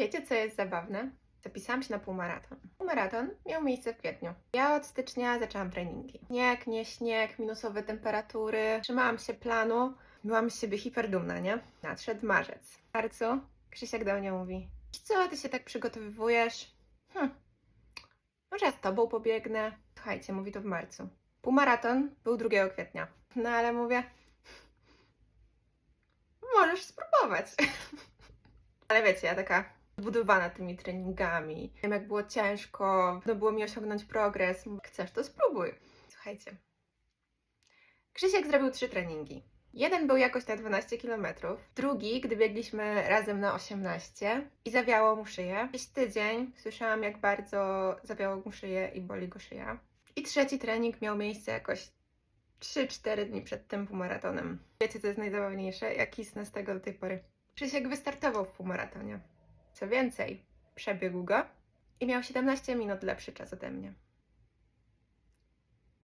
Wiecie, co jest zabawne? Zapisałam się na półmaraton. Półmaraton miał miejsce w kwietniu. Ja od stycznia zaczęłam treningi. Śnieg, nie śnieg, minusowe temperatury. Trzymałam się planu. Byłam z siebie hiperdumna, nie? Nadszedł marzec. W marcu Krzysiek do mnie mówi "Wiesz co, ty się tak przygotowywujesz? Hm, może ja z tobą pobiegnę? Słuchajcie, mówi to w marcu. Półmaraton był 2 kwietnia. No ale mówię, możesz spróbować. ale wiecie, ja taka zbudowana tymi treningami. Wiem, jak było ciężko, no było mi osiągnąć progres. Chcesz, to spróbuj. Słuchajcie. Krzysiek zrobił trzy treningi. Jeden był jakoś na 12 km, drugi, gdy biegliśmy razem na 18 i zawiało mu szyję. Jakiś tydzień słyszałam, jak bardzo zawiało mu szyję i boli go szyja. I trzeci trening miał miejsce jakoś 3-4 dni przed tym półmaratonem. Wiecie, co jest najzabawniejsze? Ja kisnę z tego do tej pory. Krzysiek wystartował w półmaratonie. Co więcej, przebiegł go i miał 17 minut lepszy czas ode mnie.